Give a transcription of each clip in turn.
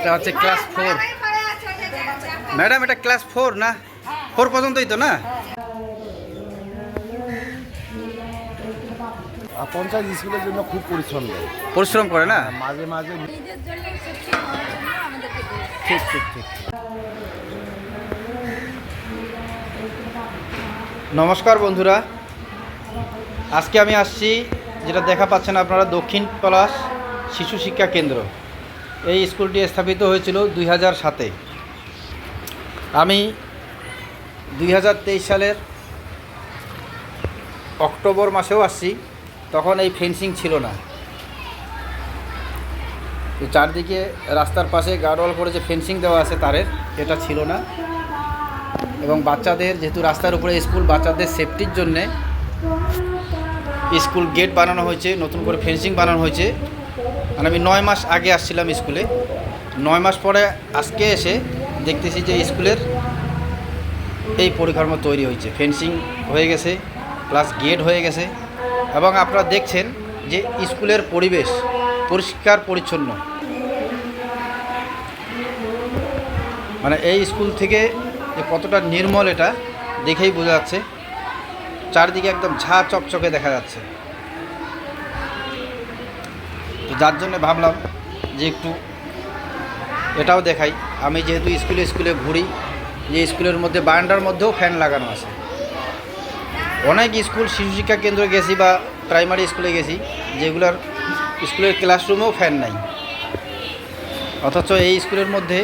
এটা হচ্ছে class four madam এটা ক্লাস ফোর না? ফোর পর্যন্তই তো না? আর পঞ্চায়েত স্কুলের জন্য খুব পরিশ্রম দেয়। পরিশ্রম করে না? মাঝে মাঝে দিয়েছে। ঠিক ঠিক ঠিক। নমস্কার বন্ধুরা। আজকে আমি আসছি যেটা দেখা পাচ্ছেন আপনারা দক্ষিণ পলাশ শিশু শিক্ষা কেন্দ্র। এই স্কুলটি স্থাপিত হয়েছিল দুই হাজার সাতে। আমি দুই হাজার তেইশ সালের অক্টোবর মাসেও আসছি, তখন এই ফেন্সিং ছিল না। চারদিকে রাস্তার পাশে গার্ডওয়াল করে যে ফেন্সিং দেওয়া আছে তারের এটা ছিল না। এবং বাচ্চাদের, যেহেতু রাস্তার উপরে স্কুল, বাচ্চাদের সেফটির জন্যে স্কুল গেট বানানো হয়েছে, নতুন করে ফেন্সিং বানানো হয়েছে। মানে আমি নয় মাস আগে আসছিলাম স্কুলে। নয় মাস পরে আজকে এসে দেখতেছি যে স্কুলের এই পরিকাঠামো তৈরি হয়েছে। ফেন্সিং হয়ে গেছে প্লাস গেট হয়ে গেছে এবং আপনারা দেখছেন যে স্কুলের পরিবেশ পরিষ্কার পরিচ্ছন্ন। মানে এই স্কুল থেকে যে কতটা নির্মল এটা দেখেই বোঝা যাচ্ছে। চারদিকে একদম ঝা চকচকে দেখা যাচ্ছে। তো যার জন্য ভাবলাম যে একটু এটাও দেখাই। আমি যেহেতু স্কুলে স্কুলে ঘুরি, যে স্কুলের মধ্যে বারান্দার মধ্যেও ফ্যান লাগানো আছে। অনেক স্কুল শিশু শিক্ষা কেন্দ্রে গেছি বা প্রাইমারি স্কুলে গেছি, যেগুলোর স্কুলের ক্লাসরুমেও ফ্যান নাই। অথচ এই স্কুলের মধ্যে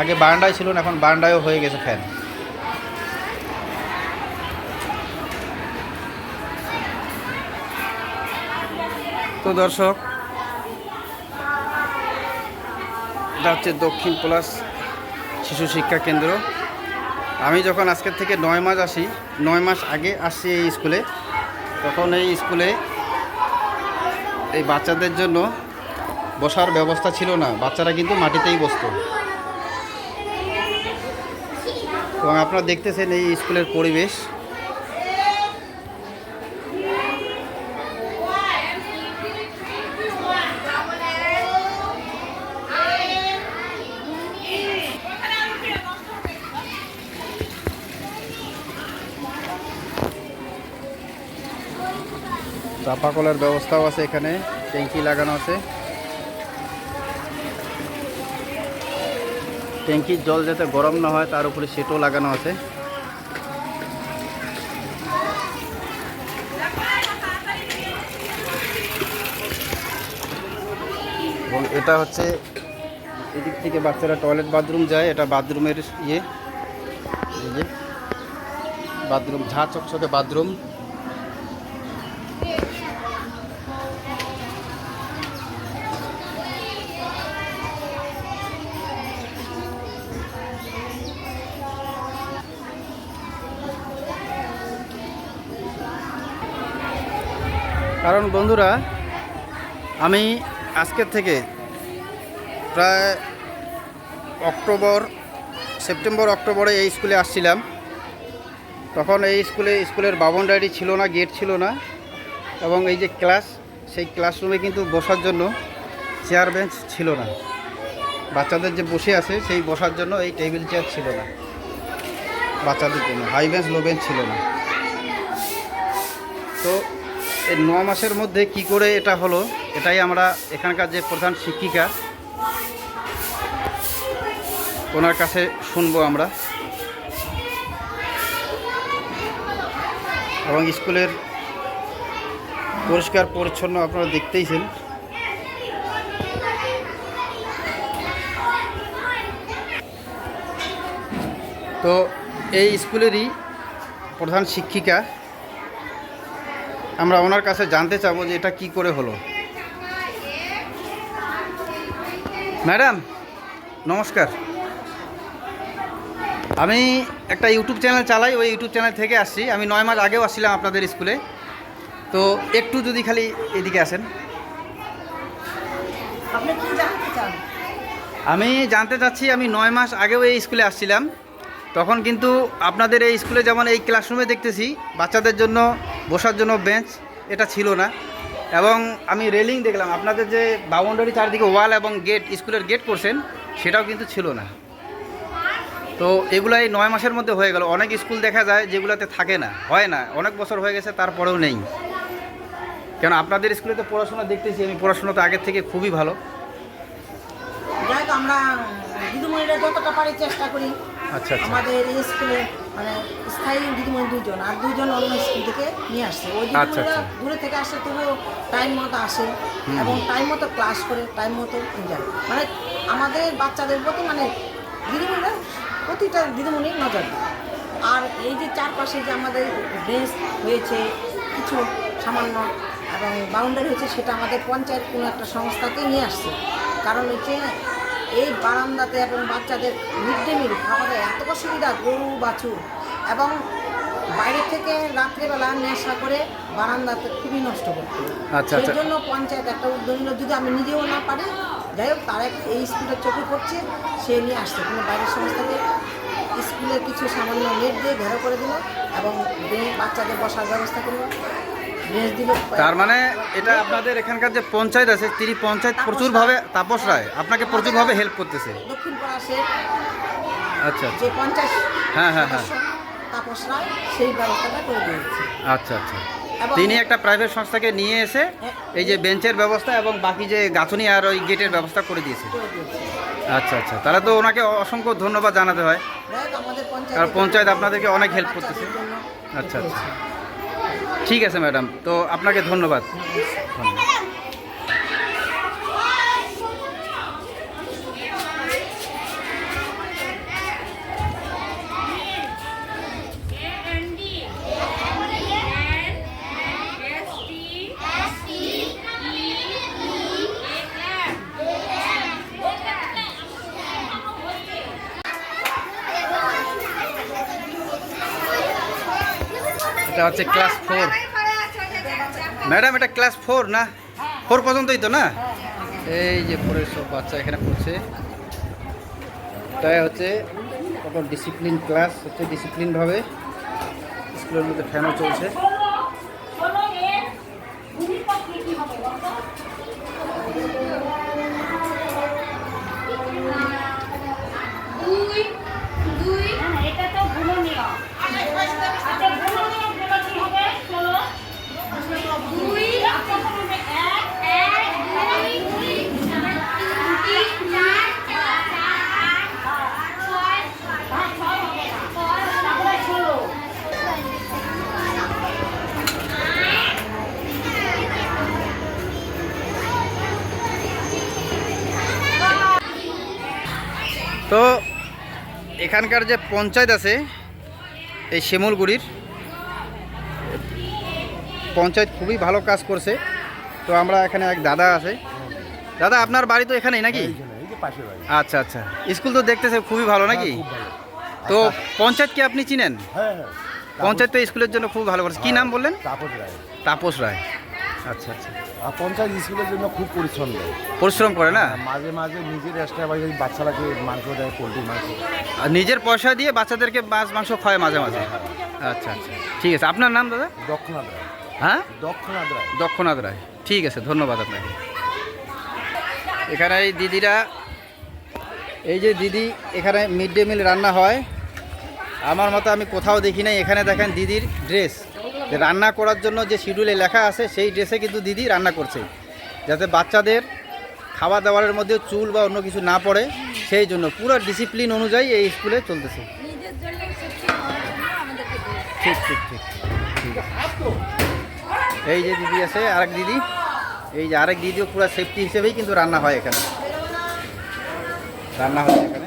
আগে বারান্দায় ছিল না, এখন বারান্দায়ও হয়ে গেছে ফ্যান। তো দর্শক এটা হচ্ছে দক্ষিণ প্লাস শিশু শিক্ষা কেন্দ্র। আমি যখন আজকের থেকে নয় মাস আসি, নয় মাস আগে আসছি এই স্কুলে, তখন এই স্কুলে এই বাচ্চাদের জন্য বসার ব্যবস্থা ছিল না। বাচ্চারা কিন্তু মাটিতেই বসতো। এবং আপনারা দেখতেছেন এই স্কুলের পরিবেশ। চাপা কলের ব্যবস্থাও আছে এখানে, ট্যাঙ্কি লাগানো আছে। ট্যাঙ্কির জল যাতে গরম না হয়, তার উপরে সেটও লাগানো আছে। এবং এটা হচ্ছে এদিক থেকে বাচ্চারা টয়লেট বাথরুম যায়, এটা বাথরুমের ইয়ে। বাথরুম, ঝা চকচকে বাথরুম। কারণ বন্ধুরা, আমি আজকের থেকে প্রায় অক্টোবর, সেপ্টেম্বর, অক্টোবরে এই স্কুলে আসছিলাম। তখন এই স্কুলে, স্কুলের বাউন্ডারি ছিল না, গেট ছিল না, এবং এই যে ক্লাস, সেই ক্লাসরুমে কিন্তু বসার জন্য চেয়ার বেঞ্চ ছিল না। বাচ্চাদের যে বসে আছে, সেই বসার জন্য এই টেবিল চেয়ার ছিল না। বাচ্চাদের জন্য, হাই বেঞ্চ, লো বেঞ্চ ছিল না। তো এই ন মাসের মধ্যে কি করে এটা হলো, এটাই আমরা এখানকার যে প্রধান শিক্ষিকা, ওনার কাছে শুনব আমরা। এবং স্কুলের পরিষ্কার পরিচ্ছন্ন আপনারা দেখতেইছেন। তো এই স্কুলেরই প্রধান শিক্ষিকা আমরা ওনার কাছে জানতে চাবো যে এটা কি করে হলো। ম্যাডাম নমস্কার। আমি একটা ইউটিউব চ্যানেল চালাই ওই ইউটিউব চ্যানেল থেকে আসছি। আমি নয় মাস আগেও আসছিলাম আপনাদের স্কুলে। তো একটু যদি খালি এদিকে আসেন। আমি জানতে চাচ্ছি আমি নয় মাস আগেও এই স্কুলে আসছিলাম। তখন কিন্তু আপনাদের এই স্কুলে যেমন এই ক্লাসরুমে দেখতেছি বাচ্চাদের জন্য বসার জন্য বেঞ্চ এটা ছিল না। এবং আমি রেলিং দেখলাম, আপনাদের যে বাউন্ডারি চারদিকে ওয়াল এবং গেট স্কুলের গেট করছেন, সেটাও কিন্তু ছিল না। তো এগুলো এই নয় মাসের মধ্যে হয়ে গেল। অনেক স্কুল দেখা যায় যেগুলোতে থাকে না, হয় না। অনেক বছর হয়ে গেছে, তারপরেও নেই। কেন, আপনাদের স্কুলে তো পড়াশোনা দেখতেছি আমি, পড়াশোনা তো আগের থেকে খুবই ভালো। আমরা দিদিমণিরা যতটা পারি চেষ্টা করি। আচ্ছা আচ্ছা। আমাদের এই স্কুলে মানে স্থায়ী দিদিমণি দুজন আর দুজন অন্য স্কুল থেকে নিয়ে আসছে। ওই আচ্ছা, দিদিমণিরা আচ্ছা। দূরে থেকে আসে তবুও টাইম মতো আসে এবং টাইম মতো ক্লাস করে টাইম মতো যায় মানে আমাদের বাচ্চাদের প্রতি মানে দিদিমণিরা প্রতিটা দিদিমণি নজর দেয়। আর এই যে চারপাশে যে আমাদের বেঞ্চ হয়েছে কিছু সামান্য এবং বাউন্ডারি হয়েছে সেটা আমাদের পঞ্চায়েত কোনো একটা সংস্থাকে নিয়ে আসছে। কারণ হচ্ছে এই বারান্দাতে এবং বাচ্চাদের মিড ডে মিল খাবারের এত অসুবিধা গরু বাছুর। এবং বাইরে থেকে রাত্রেবেলা নেশা করে বারান্দাতে খুবই নষ্ট করতে আচ্ছা, সেই আচ্ছা। জন্য পঞ্চায়েত একটা উদ্যোগ নিল যদি আমি নিজেও না পারি যাই হোক তারা এই স্কুলের চোখে পড়ছে সে নিয়ে আসছে। কিন্তু বাইরের সংস্থাকে স্কুলের কিছু সামান্য নেট দিয়ে ঘেরো করে দিল এবং বাচ্চাদের বসার ব্যবস্থা করল তার মানে এটা আপনাদের এখানকার যে পঞ্চায়েত আছে তিনি পঞ্চায়েত প্রচুরভাবে তাপস রায়। আপনাকে প্রচুরভাবে হেল্প করতেছে। আচ্ছা আচ্ছা। হ্যাঁ, হ্যাঁ, হ্যাঁ। আচ্ছা আচ্ছা। তিনি একটা প্রাইভেট সংস্থাকে নিয়ে এসে এই যে বেঞ্চের ব্যবস্থা এবং বাকি যে গাঁথনি আর ওই গেটের ব্যবস্থা করে দিয়েছে। আচ্ছা আচ্ছা। তাহলে তো ওনাকে অসংখ্য ধন্যবাদ জানাতে হয়। আর পঞ্চায়েত আপনাদেরকে অনেক হেল্প করতেছে। আচ্ছা, আচ্ছা। করেছে। ঠিক আছে ম্যাডাম তো আপনাকে ধন্যবাদ ধন্যবাদ। এটা হচ্ছে ক্লাস ফোর ম্যাডাম এটা ক্লাস ফোর না? ফোর পর্যন্তই তো না? এই যে পরে সব বাচ্চা এখানে পড়ছে। তাই হচ্ছে কত ডিসিপ্লিন ক্লাস হচ্ছে ডিসিপ্লিনভাবে স্কুলের মধ্যে ফ্যানও চলছে দুই দুই এটা তো গুণনীয় আচ্ছা গুণনীয়গুলো কি হবে চলো দুই এক এক দুই তিন তিন চার চার আট ছয় ছয় হবে না তারপরে ষোলো তো এখানকার যে পঞ্চায়েত আছে এই শ্যামলগুড়ির পঞ্চায়েত খুবই ভালো কাজ করছে। তো আমরা এখানে এক দাদা আছে। দাদা আপনার বাড়ি তো এখানেই নাকি? এইখানে, এই যে পাশের বাড়ি। আচ্ছা আচ্ছা। স্কুল তো দেখতেছে খুবই ভালো নাকি? হ্যাঁ। তো পঞ্চায়েত কি আপনি চিনেন? হ্যাঁ হ্যাঁ। পঞ্চায়েত তো স্কুলের জন্য খুব ভালো করছে। কি নাম বললেন? তাপস রায়। তাপস রায়। আচ্ছা আচ্ছা। পঞ্চায়েত স্কুলের জন্য খুব পরিশ্রম দেয়। পরিশ্রম করে না? মাঝে মাঝে নিজের এক্সট্রা বাড়ি বাচ্চারাকে মাংস দেয় পোলট্রি মাংস। আর নিজের পয়সা দিয়ে বাচ্চাদেরকে মাছ মাংস খায় মাঝে মাঝে? আচ্ছা আচ্ছা। ঠিক আছে। আপনার নাম দাদা? দক্ষিণাদ রায়। হ্যাঁ? দক্ষিণাদ রায়। দক্ষনাথ রায়। ঠিক আছে ধন্যবাদ আপনাকে। এখানে এই দিদিরা এই যে দিদি এখানে মিড ডে মিল রান্না হয়। আমার মতো আমি কোথাও দেখি নাই। এখানে দেখেন দিদির ড্রেস রান্না করার জন্য যে শিডিউলে লেখা আছে সেই ড্রেসে কিন্তু দিদি রান্না করছে। যাতে বাচ্চাদের খাওয়া দাওয়ারের মধ্যে চুল বা অন্য কিছু না পড়ে সেই জন্য পুরো ডিসিপ্লিন অনুযায়ী এই স্কুলে চলতেছে। ঠিক ঠিক ঠিক ঠিক এই যে দিদি আছে আরেক দিদি। এই যে আরেক দিদিও পুরো সেফটি হিসেবেই কিন্তু রান্না হয় এখানে। রান্না হয় এখানে।